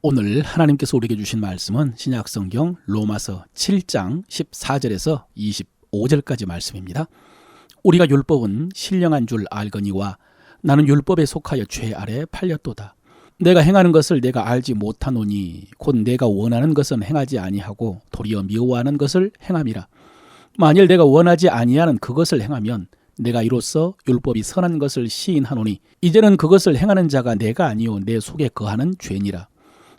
오늘 하나님께서 우리에게 주신 말씀은 신약성경 로마서 7장 14절에서 25절까지 말씀입니다. 우리가 율법은 신령한 줄 알거니와 나는 율법에 속하여 죄 아래 팔렸도다. 내가 행하는 것을 내가 알지 못하노니 곧 내가 원하는 것은 행하지 아니하고 도리어 미워하는 것을 행함이라. 만일 내가 원하지 아니하는 그것을 행하면 내가 이로써 율법이 선한 것을 시인하노니 이제는 그것을 행하는 자가 내가 아니요 내 속에 거하는 죄니라.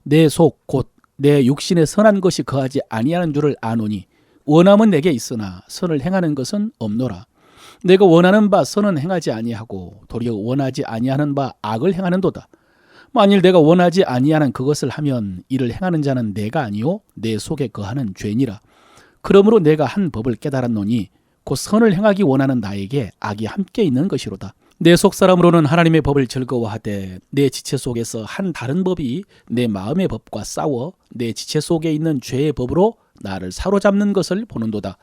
내 속 곧 내 육신에 선한 것이 거하지 아니하는 줄을 아노니 원함은 내게 있으나 선을 행하는 것은 없노라. 내가 원하는 바 선은 행하지 아니하고 도리어 원하지 아니하는 바 악을 행하는도다. 만일 내가 원하지 아니하는 그것을 하면 이를 행하는 자는 내가 아니요 내 속에 거하는 죄니라. 그러므로 내가 한 법을 깨달았노니 곧 선을 행하기 원하는 나에게 악이 함께 있는 것이로다. 내 속 사람으로는 하나님의 법을 즐거워하되 내 지체 속에서 한 다른 법이 내 마음의 법과 싸워 내 지체 속에 있는 죄의 법으로 나를 사로잡는 것을 보는도다.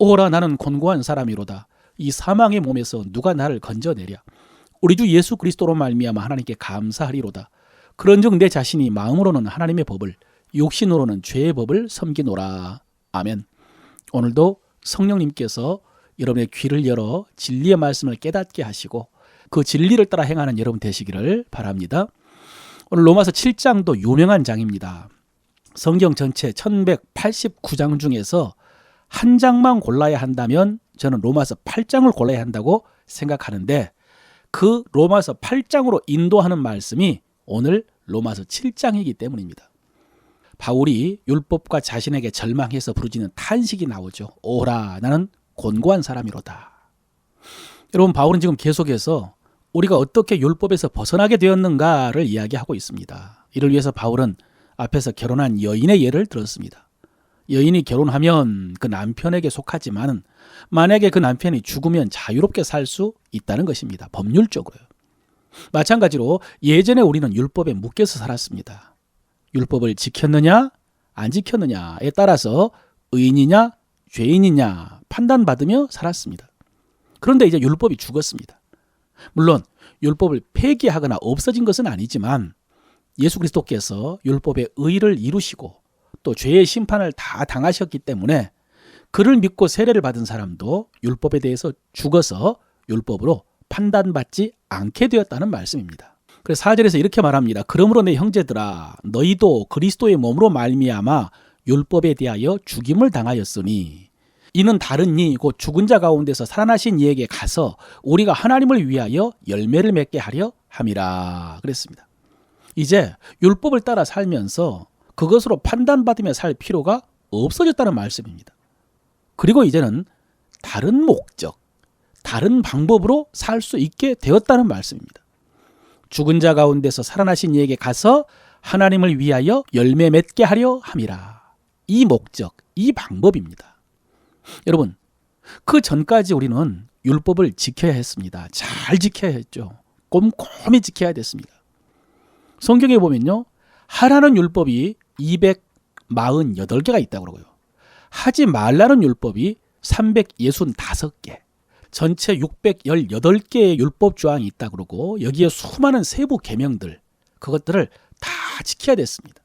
오라 나는 곤고한 사람이로다. 이 사망의 몸에서 누가 나를 건져내랴. 우리 주 예수 그리스도로 말미암아 하나님께 감사하리로다. 그런즉 내 자신이 마음으로는 하나님의 법을 육신으로는 죄의 법을 섬기노라. 아멘. 오늘도 성령님께서 여러분의 귀를 열어 진리의 말씀을 깨닫게 하시고 그 진리를 따라 행하는 여러분 되시기를 바랍니다. 오늘 로마서 7장도 유명한 장입니다. 성경 전체 1189장 중에서 한 장만 골라야 한다면 저는 로마서 8장을 골라야 한다고 생각하는데 그 로마서 8장으로 인도하는 말씀이 오늘 로마서 7장이기 때문입니다. 바울이 율법과 자신에게 절망해서 부르짖는 탄식이 나오죠. 오라 나는 곤고한 사람이로다. 여러분 바울은 지금 계속해서 우리가 어떻게 율법에서 벗어나게 되었는가를 이야기하고 있습니다. 이를 위해서 바울은 앞에서 결혼한 여인의 예를 들었습니다. 여인이 결혼하면 그 남편에게 속하지만 만약에 그 남편이 죽으면 자유롭게 살 수 있다는 것입니다. 법률적으로요. 마찬가지로 예전에 우리는 율법에 묶여서 살았습니다. 율법을 지켰느냐 안 지켰느냐에 따라서 의인이냐 죄인이냐 판단받으며 살았습니다. 그런데 이제 율법이 죽었습니다. 물론 율법을 폐기하거나 없어진 것은 아니지만 예수 그리스도께서 율법의 의를 이루시고 또 죄의 심판을 다 당하셨기 때문에 그를 믿고 세례를 받은 사람도 율법에 대해서 죽어서 율법으로 판단받지 않게 되었다는 말씀입니다. 그래서 4절에서 이렇게 말합니다. 그러므로 내 형제들아 너희도 그리스도의 몸으로 말미암아 율법에 대하여 죽임을 당하였으니 이는 다른 이 곧 죽은 자 가운데서 살아나신 이에게 가서 우리가 하나님을 위하여 열매를 맺게 하려 함이라 그랬습니다. 이제 율법을 따라 살면서 그것으로 판단받으며 살 필요가 없어졌다는 말씀입니다. 그리고 이제는 다른 목적, 다른 방법으로 살 수 있게 되었다는 말씀입니다. 죽은 자 가운데서 살아나신 이에게 가서 하나님을 위하여 열매 맺게 하려 함이라. 이 목적, 이 방법입니다. 여러분, 그 전까지 우리는 율법을 지켜야 했습니다. 잘 지켜야 했죠. 꼼꼼히 지켜야 됐습니다. 성경에 보면요. 하라는 율법이 248개가 있다고 그러고요. 하지 말라는 율법이 365개, 전체 618개의 율법 조항이 있다 그러고 여기에 수많은 세부 계명들 그것들을 다 지켜야 됐습니다.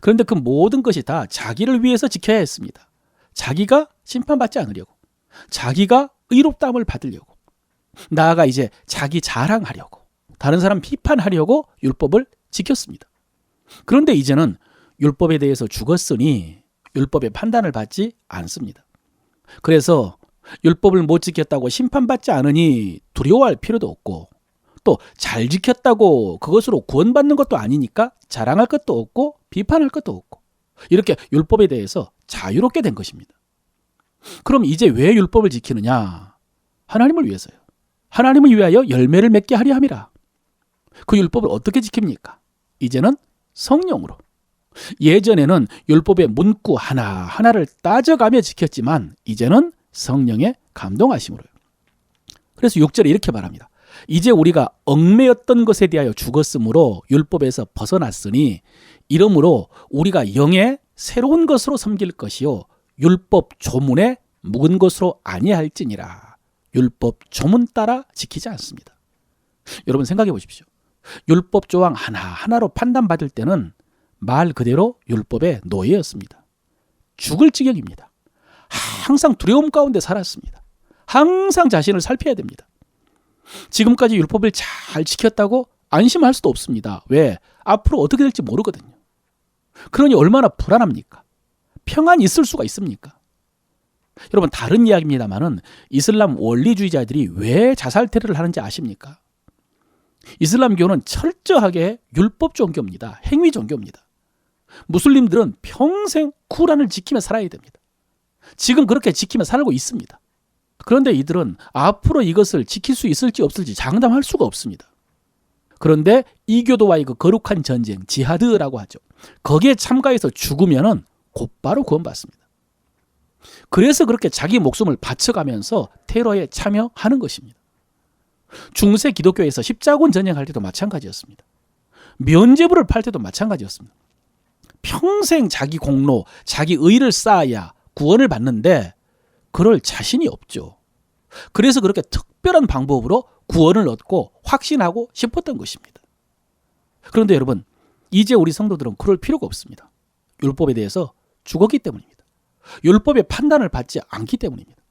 그런데 그 모든 것이 다 자기를 위해서 지켜야 했습니다. 자기가 심판받지 않으려고, 자기가 의롭다함을 받으려고, 나아가 이제 자기 자랑하려고, 다른 사람 비판하려고 율법을 지켰습니다. 그런데 이제는 율법에 대해서 죽었으니 율법의 판단을 받지 않습니다. 그래서 율법을 못 지켰다고 심판받지 않으니 두려워할 필요도 없고 또 잘 지켰다고 그것으로 구원받는 것도 아니니까 자랑할 것도 없고 비판할 것도 없고 이렇게 율법에 대해서 자유롭게 된 것입니다. 그럼 이제 왜 율법을 지키느냐? 하나님을 위해서요. 하나님을 위하여 열매를 맺게 하려 함이라. 그 율법을 어떻게 지킵니까? 이제는 성령으로. 예전에는 율법의 문구 하나 하나를 따져가며 지켰지만 이제는 성령의 감동하심으로요. 그래서 6절에 이렇게 말합니다. 이제 우리가 얽매였던 것에 대하여 죽었으므로 율법에서 벗어났으니 이러므로 우리가 영의 새로운 것으로 섬길 것이요 율법 조문에 묵은 것으로 아니할지니라. 율법 조문 따라 지키지 않습니다. 여러분 생각해 보십시오. 율법 조항 하나 하나로 판단받을 때는 말 그대로 율법의 노예였습니다. 죽을 지경입니다. 항상 두려움 가운데 살았습니다. 항상 자신을 살펴야 됩니다. 지금까지 율법을 잘 지켰다고 안심할 수도 없습니다. 왜? 앞으로 어떻게 될지 모르거든요. 그러니 얼마나 불안합니까? 평안이 있을 수가 있습니까? 여러분 다른 이야기입니다만은 이슬람 원리주의자들이 왜 자살 테러를 하는지 아십니까? 이슬람교는 철저하게 율법 종교입니다. 행위 종교입니다. 무슬림들은 평생 쿠란을 지키며 살아야 됩니다. 지금 그렇게 지키며 살고 있습니다. 그런데 이들은 앞으로 이것을 지킬 수 있을지 없을지 장담할 수가 없습니다. 그런데 이교도와의 그 거룩한 전쟁, 지하드라고 하죠. 거기에 참가해서 죽으면은 곧바로 구원받습니다. 그래서 그렇게 자기 목숨을 바쳐가면서 테러에 참여하는 것입니다. 중세 기독교에서 십자군 전쟁할 때도 마찬가지였습니다. 면제부를 팔 때도 마찬가지였습니다. 평생 자기 공로, 자기 의를 쌓아야 구원을 받는데 그럴 자신이 없죠. 그래서 그렇게 특 별한 방법으로 구원을 얻고 확신하고 싶었던 것입니다. 그런데 여러분, 이제 우리 성도들은 그럴 필요가 없습니다. 율법에 대해서 죽었기 때문입니다. 율법의 판단을 받지 않기 때문입니다.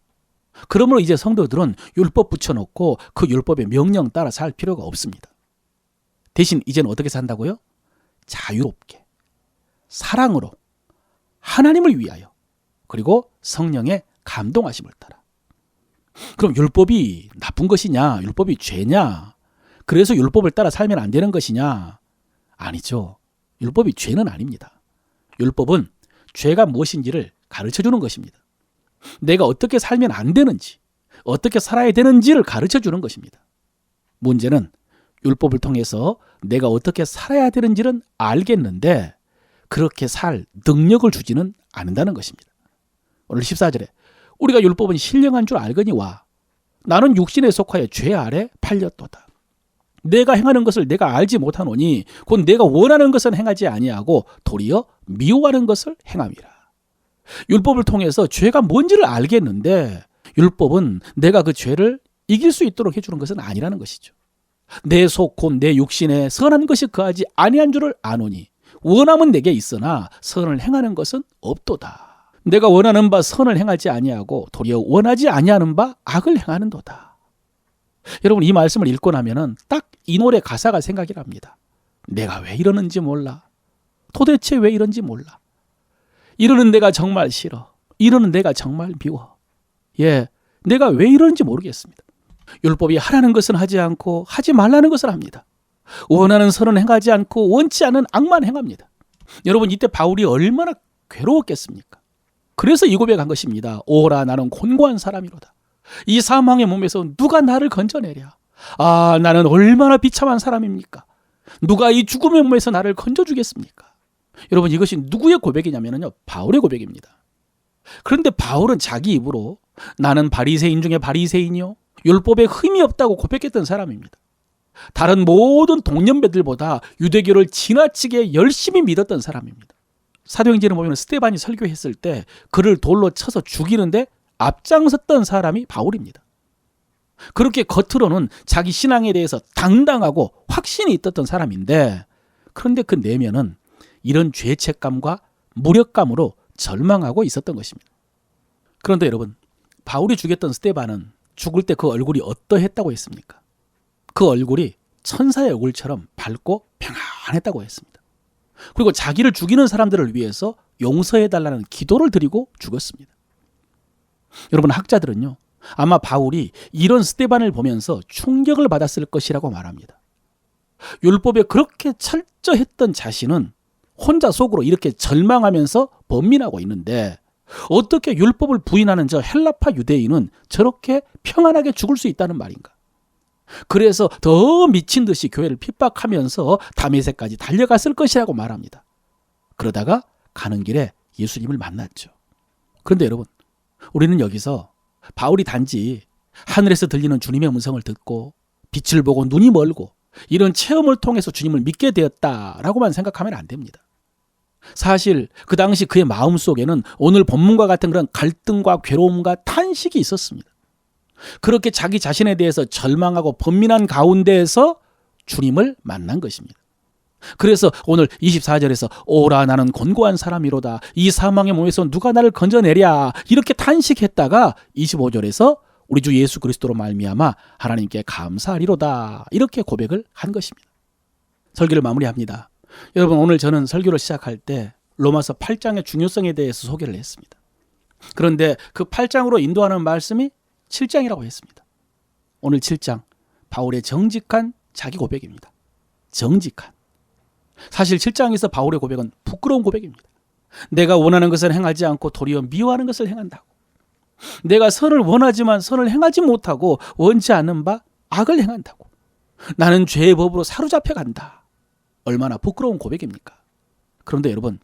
그러므로 이제 성도들은 율법 붙여놓고 그 율법의 명령 따라 살 필요가 없습니다. 대신 이제는 어떻게 산다고요? 자유롭게, 사랑으로, 하나님을 위하여, 그리고 성령의 감동하심을 따라. 그럼 율법이 나쁜 것이냐? 율법이 죄냐? 그래서 율법을 따라 살면 안 되는 것이냐? 아니죠. 율법이 죄는 아닙니다. 율법은 죄가 무엇인지를 가르쳐 주는 것입니다. 내가 어떻게 살면 안 되는지, 어떻게 살아야 되는지를 가르쳐 주는 것입니다. 문제는 율법을 통해서 내가 어떻게 살아야 되는지는 알겠는데 그렇게 살 능력을 주지는 않는다는 것입니다. 오늘 14절에 우리가 율법은 신령한 줄 알거니와 나는 육신에 속하여 죄 아래 팔렸도다. 내가 행하는 것을 내가 알지 못하노니 곧 내가 원하는 것은 행하지 아니하고 도리어 미워하는 것을 행함이라. 율법을 통해서 죄가 뭔지를 알겠는데 율법은 내가 그 죄를 이길 수 있도록 해주는 것은 아니라는 것이죠. 내 속 곧 내 육신에 선한 것이 거하지 아니한 줄을 아노니 원함은 내게 있으나 선을 행하는 것은 없도다. 내가 원하는 바 선을 행하지 아니하고 도리어 원하지 아니하는 바 악을 행하는도다. 여러분 이 말씀을 읽고 나면은 딱 이 노래 가사가 생각이 납니다. 내가 왜 이러는지 몰라. 도대체 왜 이런지 몰라. 이러는 내가 정말 싫어. 이러는 내가 정말 미워. 예, 내가 왜 이러는지 모르겠습니다. 율법이 하라는 것은 하지 않고 하지 말라는 것을 합니다. 원하는 선은 행하지 않고 원치 않은 악만 행합니다. 여러분 이때 바울이 얼마나 괴로웠겠습니까? 그래서 이 고백한 것입니다. 오라 나는 곤고한 사람이로다. 이 사망의 몸에서 누가 나를 건져내랴? 아 나는 얼마나 비참한 사람입니까? 누가 이 죽음의 몸에서 나를 건져주겠습니까? 여러분 이것이 누구의 고백이냐면요 바울의 고백입니다. 그런데 바울은 자기 입으로 나는 바리새인 중에 바리새인이요 율법에 흠이 없다고 고백했던 사람입니다. 다른 모든 동년배들보다 유대교를 지나치게 열심히 믿었던 사람입니다. 사도행전을 보면 스테반이 설교했을 때 그를 돌로 쳐서 죽이는데 앞장섰던 사람이 바울입니다. 그렇게 겉으로는 자기 신앙에 대해서 당당하고 확신이 있었던 사람인데 그런데 그 내면은 이런 죄책감과 무력감으로 절망하고 있었던 것입니다. 그런데 여러분, 바울이 죽였던 스테반은 죽을 때 그 얼굴이 어떠했다고 했습니까? 그 얼굴이 천사의 얼굴처럼 밝고 평안했다고 했습니다. 그리고 자기를 죽이는 사람들을 위해서 용서해 달라는 기도를 드리고 죽었습니다. 여러분, 학자들은요, 아마 바울이 이런 스테반을 보면서 충격을 받았을 것이라고 말합니다. 율법에 그렇게 철저했던 자신은 혼자 속으로 이렇게 절망하면서 범민하고 있는데 어떻게 율법을 부인하는 저 헬라파 유대인은 저렇게 평안하게 죽을 수 있다는 말인가? 그래서 더 미친 듯이 교회를 핍박하면서 다메섹까지 달려갔을 것이라고 말합니다. 그러다가 가는 길에 예수님을 만났죠. 그런데 여러분, 우리는 여기서 바울이 단지 하늘에서 들리는 주님의 음성을 듣고 빛을 보고 눈이 멀고 이런 체험을 통해서 주님을 믿게 되었다라고만 생각하면 안 됩니다. 사실 그 당시 그의 마음 속에는 오늘 본문과 같은 그런 갈등과 괴로움과 탄식이 있었습니다. 그렇게 자기 자신에 대해서 절망하고 번민한 가운데에서 주님을 만난 것입니다. 그래서 오늘 24절에서 오라 나는 곤고한 사람이로다. 이 사망의 몸에서 누가 나를 건져내랴. 이렇게 탄식했다가 25절에서 우리 주 예수 그리스도로 말미암아 하나님께 감사하리로다. 이렇게 고백을 한 것입니다. 설교를 마무리합니다. 여러분 오늘 저는 설교를 시작할 때 로마서 8장의 중요성에 대해서 소개를 했습니다. 그런데 그 8장으로 인도하는 말씀이 7장이라고 했습니다. 오늘 7장 바울의 정직한 자기 고백입니다. 정직한. 사실 7장에서 바울의 고백은 부끄러운 고백입니다. 내가 원하는 것을 행하지 않고 도리어 미워하는 것을 행한다고. 내가 선을 원하지만 선을 행하지 못하고 원치 않는 바 악을 행한다고. 나는 죄의 법으로 사로잡혀 간다. 얼마나 부끄러운 고백입니까? 그런데 여러분,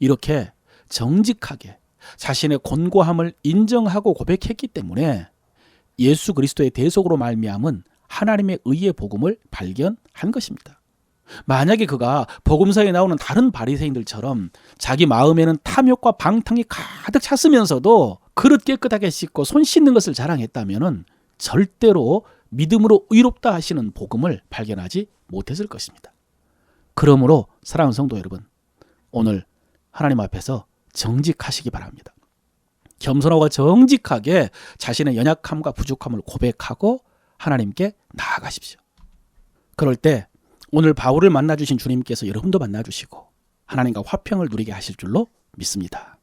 이렇게 정직하게 자신의 곤고함을 인정하고 고백했기 때문에 예수 그리스도의 대속으로 말미암은 하나님의 의의 복음을 발견한 것입니다. 만약에 그가 복음서에 나오는 다른 바리새인들처럼 자기 마음에는 탐욕과 방탕이 가득 찼으면서도 그릇 깨끗하게 씻고 손 씻는 것을 자랑했다면은 절대로 믿음으로 의롭다 하시는 복음을 발견하지 못했을 것입니다. 그러므로 사랑하는 성도 여러분, 오늘 하나님 앞에서 정직하시기 바랍니다. 겸손하고 정직하게 자신의 연약함과 부족함을 고백하고 하나님께 나아가십시오. 그럴 때 오늘 바울을 만나 주신 주님께서 여러분도 만나 주시고 하나님과 화평을 누리게 하실 줄로 믿습니다.